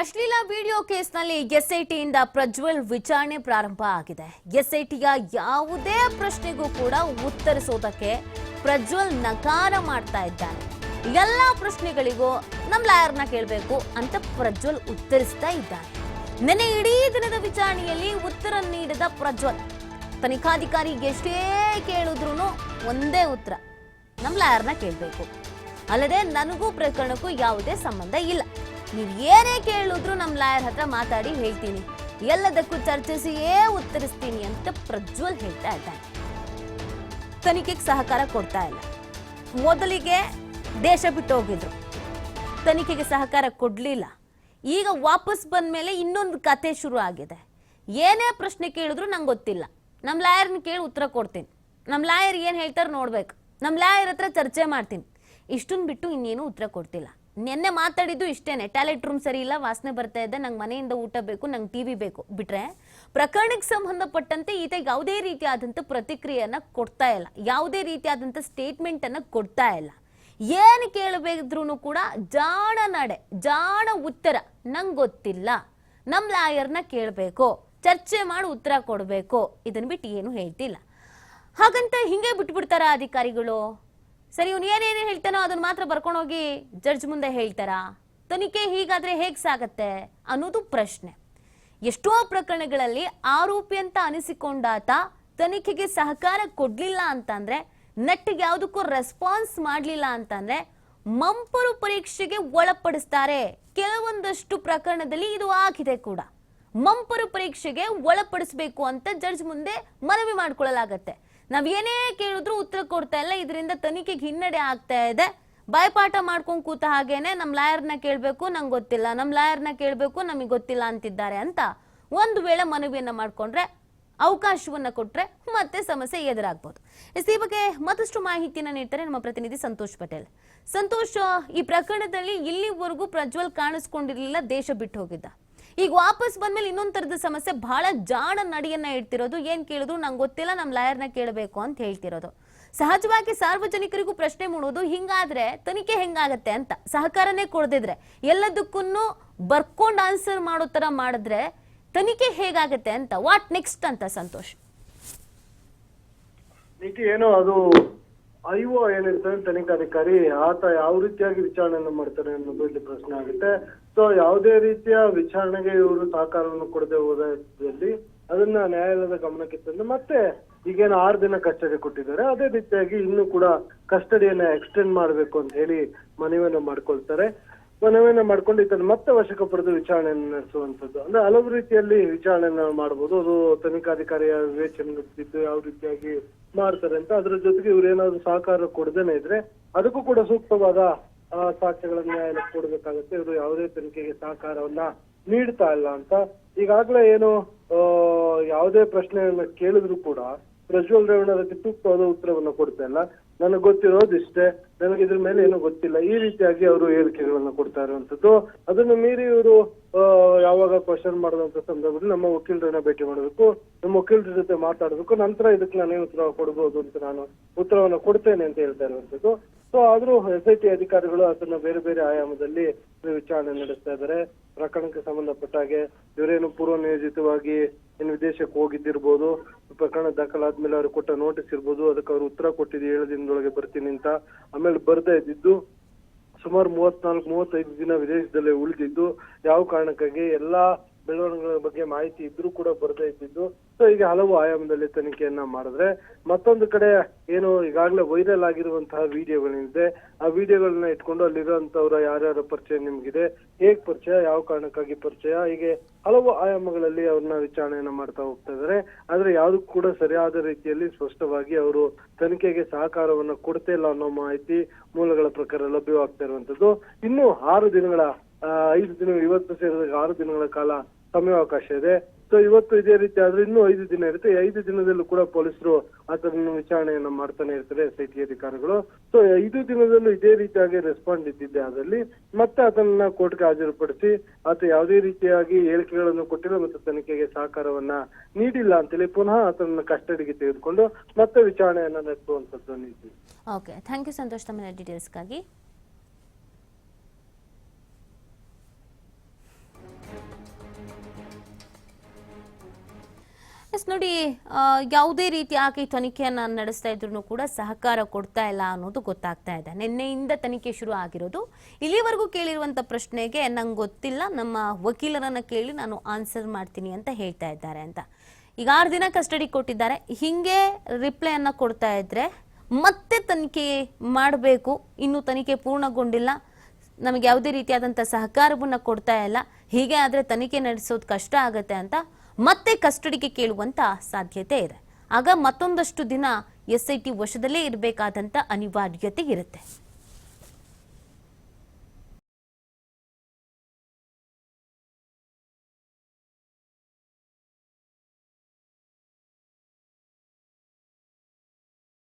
ಅಶ್ಲೀಲ ವಿಡಿಯೋ ಕೇಸ್ನಲ್ಲಿ ಎಸ್ಐಟಿಯಿಂದ ಪ್ರಜ್ವಲ್ ವಿಚಾರಣೆ ಪ್ರಾರಂಭ ಆಗಿದೆ. ಎಸ್ಐಟಿಯ ಯಾವುದೇ ಪ್ರಶ್ನೆಗೂ ಕೂಡ ಉತ್ತರಿಸೋದಕ್ಕೆ ಪ್ರಜ್ವಲ್ ನಕಾರ ಮಾಡ್ತಾ ಇದ್ದಾನೆ ಎಲ್ಲ ಪ್ರಶ್ನೆಗಳಿಗೂ ನಮ್ಮ ಲಾಯರ್ನ ಕೇಳಬೇಕು ಅಂತ ಪ್ರಜ್ವಲ್ ಉತ್ತರಿಸ್ತಾ ಇದ್ದಾನೆ ನೆನೆ ಇಡೀ ದಿನದ ವಿಚಾರಣೆಯಲ್ಲಿ ಉತ್ತರ ನೀಡಿದ ಪ್ರಜ್ವಲ್, ತನಿಖಾಧಿಕಾರಿ ಎಷ್ಟೇ ಕೇಳಿದ್ರು ಒಂದೇ ಉತ್ತರ ನಮ್ಮ ಲಾಯರ್ನ ಕೇಳಬೇಕು. ಅಲ್ಲದೆ ನನಗೂ ಪ್ರಕರಣಕ್ಕೂ ಯಾವುದೇ ಸಂಬಂಧ ಇಲ್ಲ. ನೀವು ಏನೇ ಕೇಳಿದ್ರು ನಮ್ಮ ಲಾಯರ್ ಹತ್ರ ಮಾತಾಡಿ ಹೇಳ್ತೀನಿ. ಎಲ್ಲದಕ್ಕೂ ಚರ್ಚಿಸಿಯೇ ಉತ್ತರಿಸ್ತೀನಿ ಅಂತ ಪ್ರಜ್ವಲ್ ಹೇಳ್ತಾ ಇದ್ದಾನೆ. ತನಿಖೆಗೆ ಸಹಕಾರ ಕೊಡ್ತಾ ಇಲ್ಲ. ಮೊದಲಿಗೆ ದೇಶ ಬಿಟ್ಟು ಹೋಗಿದ್ರು. ತನಿಖೆಗೆ ಸಹಕಾರ ಕೊಡಲಿಲ್ಲ. ಈಗ ವಾಪಸ್ ಬಂದ ಮೇಲೆ ಇನ್ನೊಂದು ಕತೆ ಶುರು ಆಗಿದೆ. ಏನೇ ಪ್ರಶ್ನೆ ಕೇಳಿದ್ರು ನಂಗೆ ಗೊತ್ತಿಲ್ಲ. ನಮ್ಮ ಲಾಯರ್ನ ಕೇಳಿ ಉತ್ತರ ಕೊಡ್ತೀನಿ. ನಮ್ಮ ಲಾಯರ್ ಏನು ಹೇಳ್ತಾರೆ ನೋಡ್ಬೇಕು. ನಮ್ಮ ಲಾಯರ್ ಹತ್ರ ಚರ್ಚೆ ಮಾಡ್ತೀನಿ. ಇಷ್ಟನ್ನು ಬಿಟ್ಟು ಇನ್ನೇನು ಉತ್ತರ ಕೊಡ್ತಿಲ್ಲ. ನಿನ್ನೆ ಮಾತಾಡಿದ್ದು ಇಷ್ಟೇನೆ. ಟಾಯ್ಲೆಟ್ ರೂಮ್ ಸರಿ ಇಲ್ಲ, ವಾಸನೆ ಬರ್ತಾ ಇದೆ, ನಂಗೆ ಮನೆಯಿಂದ ಊಟ ಬೇಕು, ನಂಗೆ ಟಿವಿ ಬೇಕು ಬಿಟ್ರೆ ಪ್ರಕರಣಕ್ಕೆ ಸಂಬಂಧಪಟ್ಟಂತೆ ಈತ ಯಾವುದೇ ರೀತಿಯಾದಂಥ ಪ್ರತಿಕ್ರಿಯೆಯನ್ನ ಕೊಡ್ತಾ ಇಲ್ಲ. ಯಾವುದೇ ರೀತಿಯಾದಂಥ ಸ್ಟೇಟ್ಮೆಂಟ್ ಅನ್ನ ಕೊಡ್ತಾ ಇಲ್ಲ. ಏನು ಕೇಳಬೇಕಿದ್ರು ಕೂಡ ಜಾಣ ನಡೆ, ಜಾಣ ಉತ್ತರ ನಂಗೆ ಗೊತ್ತಿಲ್ಲ. ನಮ್ಮ ಲಾಯರ್ನ ಕೇಳಬೇಕು, ಚರ್ಚೆ ಮಾಡಿ ಉತ್ತರ ಕೊಡಬೇಕು. ಇದನ್ನ ಬಿಟ್ಟು ಏನು ಹೇಳ್ತಿಲ್ಲ. ಹಾಗಂತ ಹಿಂಗೆ ಬಿಟ್ಬಿಡ್ತಾರ ಅಧಿಕಾರಿಗಳು? ಸರಿ, ಇವನು ಏನೇನು ಹೇಳ್ತಾನೋ ಅದನ್ನ ಮಾತ್ರ ಬರ್ಕೊಂಡೋಗಿ ಜಡ್ಜ್ ಮುಂದೆ ಹೇಳ್ತಾರಾ? ತನಿಖೆ ಹೀಗಾದ್ರೆ ಹೇಗ್ ಸಾಗತ್ತೆ ಅನ್ನೋದು ಪ್ರಶ್ನೆ. ಎಷ್ಟೋ ಪ್ರಕರಣಗಳಲ್ಲಿ ಆರೋಪಿ ಅಂತ ಅನಿಸಿಕೊಂಡಾತ ತನಿಖೆಗೆ ಸಹಕಾರ ಕೊಡ್ಲಿಲ್ಲ ಅಂತಂದ್ರೆ, ನೆಟ್ಟಿಗೆ ಯಾವುದಕ್ಕೂ ರೆಸ್ಪಾನ್ಸ್ ಮಾಡ್ಲಿಲ್ಲ ಅಂತಂದ್ರೆ, ಮಂಪರು ಪರೀಕ್ಷೆಗೆ ಒಳಪಡಿಸ್ತಾರೆ. ಕೆಲವೊಂದಷ್ಟು ಪ್ರಕರಣದಲ್ಲಿ ಇದು ಆಗಿದೆ ಕೂಡ. ಮಂಪರು ಪರೀಕ್ಷೆಗೆ ಒಳಪಡಿಸಬೇಕು ಅಂತ ಜಡ್ಜ್ ಮುಂದೆ ಮನವಿ ಮಾಡ್ಕೊಳ್ಳಲಾಗತ್ತೆ. ನಾವ್ ಏನೇ ಕೇಳಿದ್ರು ಉತ್ತರ ಕೊಡ್ತಾ ಇಲ್ಲ. ಇದರಿಂದ ತನಿಖೆಗೆ ಹಿನ್ನಡೆ ಆಗ್ತಾ ಇದೆ. ಬಾಯ್ಪಾಠ ಮಾಡ್ಕೊಂಡ್ ಕೂತ ಹಾಗೇನೆ ನಮ್ಮ ಲಾಯರ್ನ ಕೇಳಬೇಕು, ನಂಗೆ ಗೊತ್ತಿಲ್ಲ. ನಮ್ಮ ಲಾಯರ್ನ ಕೇಳಬೇಕು, ನಮಗೆ ಗೊತ್ತಿಲ್ಲ ಅಂತಿದ್ದಾರೆ ಅಂತ ಒಂದು ವೇಳೆ ಮನವಿಯನ್ನ ಮಾಡ್ಕೊಂಡ್ರೆ ಅವಕಾಶವನ್ನ ಕೊಟ್ಟರೆ ಮತ್ತೆ ಸಮಸ್ಯೆ ಎದುರಾಗ್ಬೋದು. ಈ ಬಗ್ಗೆ ಮತ್ತಷ್ಟು ಮಾಹಿತಿಯನ್ನ ನೀಡ್ತಾರೆ ನಮ್ಮ ಪ್ರತಿನಿಧಿ ಸಂತೋಷ್ ಪಟೇಲ್. ಸಂತೋಷ್, ಈ ಪ್ರಕರಣದಲ್ಲಿ ಇಲ್ಲಿವರೆಗೂ ಪ್ರಜ್ವಲ್ ಕಾಣಿಸ್ಕೊಂಡಿರ್ಲಿಲ್ಲ, ದೇಶ ಬಿಟ್ಟು ಹೋಗಿದ್ದ. ಈಗ ವಾಪಸ್ ಬಂದ್ಮೇಲೆ ಇನ್ನೊಂದ್ ತರದ ಸಮಸ್ಯೆ, ಬಹಳ ಜಾಣ ನಡಿಯನ್ನ ಇಡ್ತಿರೋದು ಏನ್ ಕೇಳಿದ್ರು ನಂಗೆ ಗೊತ್ತಿಲ್ಲ, ನಮ್ ಲಾಯರ್ನ ಕೇಳಬೇಕು ಅಂತ ಹೇಳ್ತಿರೋದು. ಸಹಜವಾಗಿ ಸಾರ್ವಜನಿಕರಿಗೂ ಪ್ರಶ್ನೆ ಮೂಡೋದು, ಹಿಂಗಾದ್ರೆ ತನಿಖೆ ಹೆಂಗಾಗತ್ತೆ ಅಂತ ಸಹಕಾರನೇ ಕೊಡದಿದ್ರೆ. ಎಲ್ಲದಕ್ಕೂ ಬರ್ಕೊಂಡ್ ಆನ್ಸರ್ ಮಾಡೋ ತರ ಮಾಡಿದ್ರೆ ತನಿಖೆ ಹೇಗಾಗತ್ತೆ ಅಂತ ವಾಟ್ ನೆಕ್ಸ್ಟ್ ಅಂತ ಸಂತೋಷ್? ನೀತಿ ಏನೋ ಅದು ಐಒ ಏನಿರ್ತಾರೆ ತನಿಖಾಧಿಕಾರಿ, ಆತ ಯಾವ ರೀತಿಯಾಗಿ ವಿಚಾರಣೆಯನ್ನು ಮಾಡ್ತಾರೆ ಅನ್ನೋದು ಇಲ್ಲಿ ಪ್ರಶ್ನೆ ಆಗುತ್ತೆ. ಸೊ ಯಾವುದೇ ರೀತಿಯ ವಿಚಾರಣೆಗೆ ಇವರು ಸಹಕಾರವನ್ನು ಕೊಡದೆ ಹೋದಲ್ಲಿ ಅದನ್ನ ನ್ಯಾಯಾಲಯದ ಗಮನಕ್ಕೆ ತಂದು ಮತ್ತೆ ಈಗೇನು ಆರು ದಿನ ಕಸ್ಟಡಿ ಕೊಟ್ಟಿದ್ದಾರೆ. ಅದೇ ರೀತಿಯಾಗಿ ಇನ್ನು ಕೂಡ ಕಸ್ಟಡಿಯನ್ನ ಎಕ್ಸ್ಟೆಂಡ್ ಮಾಡಬೇಕು ಅಂತ ಹೇಳಿ ಮನವಿಯನ್ನ ಮಾಡ್ಕೊಳ್ತಾರೆ. ಮನವಿಯನ್ನ ಮಾಡ್ಕೊಂಡು ಮತ್ತೆ ವಶಕ್ಕೆ ಪಡೆದು ವಿಚಾರಣೆಯನ್ನು ನಡೆಸುವಂತದ್ದು ಅಂದ್ರೆ ಹಲವು ರೀತಿಯಲ್ಲಿ ವಿಚಾರಣೆಯನ್ನ ಮಾಡಬಹುದು ಅದು ತನಿಖಾಧಿಕಾರಿಯ ವಿವೇಚನೆ ಬಿದ್ದು ಯಾವ ರೀತಿಯಾಗಿ ಮಾಡ್ತಾರೆ ಅಂತ ಅದ್ರ ಜೊತೆಗೆ ಇವ್ರು ಏನಾದ್ರು ಸಹಕಾರ ಕೊಡದೇನೆ ಇದ್ರೆ ಅದಕ್ಕೂ ಕೂಡ ಸೂಕ್ತವಾದ ಆ, ಸಾಕ್ಷ್ಯಗಳನ್ನ ನ್ಯಾಯಾಲಯಕ್ಕೆ ಕೊಡಬೇಕಾಗುತ್ತೆ. ಇವರು ಯಾವುದೇ ತನಿಖೆಗೆ ಸಹಕಾರವನ್ನ ನೀಡ್ತಾ ಇಲ್ಲ ಅಂತ. ಈಗಾಗಲೇ ಏನು ಯಾವುದೇ ಪ್ರಶ್ನೆಯನ್ನ ಕೇಳಿದ್ರು ಕೂಡ ಪ್ರಜ್ವಲ್ ರೇವಣ್ಣ ಅದಕ್ಕೆ ಸೂಕ್ತವಾದ ಉತ್ತರವನ್ನ ಕೊಡ್ತಾ ಇಲ್ಲ. ನನಗೆ ಗೊತ್ತಿರೋದಿಷ್ಟೇ ನನಗೆ ಇದ್ರ ಮೇಲೆ ಏನೂ ಗೊತ್ತಿಲ್ಲ. ಈ ರೀತಿಯಾಗಿ ಅವರು ಹೇಳಿಕೆಗಳನ್ನ ಕೊಡ್ತಾ ಇರುವಂತದ್ದು ಅದನ್ನು ಮೀರಿ ಇವರು ಯಾವಾಗ ಕ್ವಶನ್ ಮಾಡಿದಂತ ಸಂದರ್ಭದಲ್ಲಿ ನಮ್ಮ ವಕೀಲರನ್ನ ಭೇಟಿ ಮಾಡಬೇಕು ನಮ್ಮ ವಕೀಲರ ಜೊತೆ ಮಾತಾಡಬೇಕು ನಂತರ ಇದಕ್ಕೆ ನಾನೇ ಉತ್ತರ ಕೊಡ್ಬೋದು ಅಂತ ನಾನು ಉತ್ತರವನ್ನ ಕೊಡ್ತೇನೆ ಅಂತ ಹೇಳ್ತಾ ಇರುವಂತದ್ದು ಸೊ ಆದ್ರೂ ಎಸ್ ಐ ಟಿ ಅಧಿಕಾರಿಗಳು ಅದನ್ನ ಬೇರೆ ಬೇರೆ ಆಯಾಮದಲ್ಲಿ ವಿಚಾರಣೆ ನಡೆಸ್ತಾ ಇದ್ದಾರೆ ಪ್ರಕರಣಕ್ಕೆ ಸಂಬಂಧಪಟ್ಟ ಹಾಗೆ ಇವರೇನು ಪೂರ್ವ ನಿಯೋಜಿತವಾಗಿ ಏನು ವಿದೇಶಕ್ಕೆ ಹೋಗಿದ್ದಿರ್ಬೋದು, ಪ್ರಕರಣ ದಾಖಲಾದ್ಮೇಲೆ ಅವ್ರು ಕೊಟ್ಟ ನೋಟಿಸ್ ಇರ್ಬೋದು, ಅದಕ್ಕೆ ಅವ್ರು ಉತ್ತರ ಕೊಟ್ಟಿದ್ದು ಏಳು ದಿನದೊಳಗೆ ಬರ್ತೀನಿ ಅಂತ ಆಮೇಲೆ ಬರ್ದೇ ಇದ್ದಿದ್ದು, ಸುಮಾರು ಮೂವತ್ನಾಲ್ಕು ಮೂವತ್ತೈದು ದಿನ ವಿದೇಶದಲ್ಲೇ ಉಳಿದಿದ್ದು. ಯಾವ ಕಾರಣಕ್ಕಾಗಿ? ಎಲ್ಲಾ ಬೆಳವಣಿಗೆಗಳ ಬಗ್ಗೆ ಮಾಹಿತಿ ಇದ್ರೂ ಕೂಡ ಬರದೇ ಇದ್ದಿದ್ದು. ಸೊ ಹೀಗೆ ಹಲವು ಆಯಾಮದಲ್ಲಿ ತನಿಖೆಯನ್ನ ಮಾಡಿದ್ರೆ ಮತ್ತೊಂದು ಕಡೆ ಏನು ಈಗಾಗಲೇ ವೈರಲ್ ಆಗಿರುವಂತಹ ವಿಡಿಯೋಗಳಿದೆ. ಆ ವಿಡಿಯೋಗಳನ್ನ ಇಟ್ಕೊಂಡು ಅಲ್ಲಿರುವಂತವ್ರ ಯಾರ್ಯಾರ ಪರಿಚಯ ನಿಮ್ಗಿದೆ, ಹೇಗ್ ಪರಿಚಯ, ಯಾವ ಕಾರಣಕ್ಕಾಗಿ ಪರಿಚಯ, ಹೀಗೆ ಹಲವು ಆಯಾಮಗಳಲ್ಲಿ ಅವ್ರನ್ನ ವಿಚಾರಣೆಯನ್ನ ಮಾಡ್ತಾ ಹೋಗ್ತಾ ಇದಾರೆ ಆದ್ರೆ ಯಾವ್ದಕ್ಕೂ ಕೂಡ ಸರಿಯಾದ ರೀತಿಯಲ್ಲಿ ಸ್ಪಷ್ಟವಾಗಿ ಅವರು ತನಿಖೆಗೆ ಸಹಕಾರವನ್ನ ಕೊಡ್ತಾ ಇಲ್ಲ ಅನ್ನೋ ಮಾಹಿತಿ ಮೂಲಗಳ ಪ್ರಕಾರ ಲಭ್ಯವಾಗ್ತಾ ಇರುವಂತದ್ದು ಇನ್ನು ಆರು ದಿನಗಳ ಐದು ದಿನ, ಇವತ್ತು ಸೇರಿದಾಗ ಆರು ದಿನಗಳ ಕಾಲ ಸಮಯಾವಕಾಶ ಇದೆ. ಸೊ ಇವತ್ತು ಇದೇ ರೀತಿ ಆದ್ರೆ ಇನ್ನೂ ಐದು ದಿನ ಇರುತ್ತೆ. ಐದು ದಿನದಲ್ಲೂ ಕೂಡ ಪೊಲೀಸರು ಆತನ ವಿಚಾರಣೆಯನ್ನ ಮಾಡ್ತಾನೆ ಇರ್ತಾರೆ ಎಸ್ ಐ ಟಿ ಅಧಿಕಾರಿಗಳು. ಸೊ ಐದು ದಿನದಲ್ಲೂ ಇದೇ ರೀತಿಯಾಗಿ ರೆಸ್ಪಾಂಡ್ ಇದ್ದಿದ್ದೆ ಅದರಲ್ಲಿ. ಮತ್ತೆ ಅದನ್ನ ಕೋರ್ಟ್ಗೆ ಹಾಜರುಪಡಿಸಿ ಆತ ಯಾವುದೇ ರೀತಿಯಾಗಿ ಹೇಳಿಕೆಗಳನ್ನು ಕೊಟ್ಟಿಲ್ಲ ಮತ್ತು ತನಿಖೆಗೆ ಸಹಕಾರವನ್ನ ನೀಡಿಲ್ಲ ಅಂತೇಳಿ ಪುನಃ ಆತನನ್ನ ಕಸ್ಟಡಿಗೆ ತೆಗೆದುಕೊಂಡು ಮತ್ತೆ ವಿಚಾರಣೆಯನ್ನ ನಡೆಸುವಂತದ್ದು ಓಕೆ ಥ್ಯಾಂಕ್ ಯು ಸಂತೋಷ್ ತಮ್ಮ ಡೀಟೇಲ್ಸ್ಗಾಗಿ ಎಸ್ ನೋಡಿ ಯಾವುದೇ ರೀತಿ ಆಕೆ ತನಿಖೆಯನ್ನು ನಡೆಸ್ತಾ ಇದ್ರು ಕೂಡ ಸಹಕಾರ ಕೊಡ್ತಾ ಇಲ್ಲ ಅನ್ನೋದು ಗೊತ್ತಾಗ್ತಾ ಇದೆ. ನಿನ್ನೆಯಿಂದ ತನಿಖೆ ಶುರು ಆಗಿರೋದು. ಇಲ್ಲಿವರೆಗೂ ಕೇಳಿರುವಂತ ಪ್ರಶ್ನೆಗೆ ನಂಗೆ ಗೊತ್ತಿಲ್ಲ. ನಮ್ಮ ವಕೀಲರನ್ನ ಕೇಳಿ ನಾನು ಆನ್ಸರ್ ಮಾಡ್ತೀನಿ ಅಂತ ಹೇಳ್ತಾ ಇದ್ದಾರೆ ಅಂತ. ಈಗ ಆರು ದಿನ ಕಸ್ಟಡಿ ಕೊಟ್ಟಿದ್ದಾರೆ. ಹಿಂಗೆ ರಿಪ್ಲೈ ಅನ್ನ ಕೊಡ್ತಾ ಇದ್ರೆ ಮತ್ತೆ ತನಿಖೆ ಮಾಡಬೇಕು. ಇನ್ನು ತನಿಖೆ ಪೂರ್ಣಗೊಂಡಿಲ್ಲ. ನಮಗೆ ಯಾವುದೇ ರೀತಿಯಾದಂಥ ಸಹಕಾರವನ್ನ ಕೊಡ್ತಾ ಇಲ್ಲ. ಹೀಗೆ ಆದರೆ ತನಿಖೆ ನಡೆಸೋದು ಕಷ್ಟ ಆಗತ್ತೆ ಅಂತ ಮತ್ತೆ ಕಸ್ಟಡಿಗೆ ಕೇಳುವಂತ ಸಾಧ್ಯತೆ ಇದೆ. ಆಗ ಮತ್ತೊಂದಷ್ಟು ದಿನ ಎಸ್ ಐ ಟಿ ವಶದಲ್ಲೇ ಇರಬೇಕಾದಂಥ ಅನಿವಾರ್ಯತೆ ಇರುತ್ತೆ.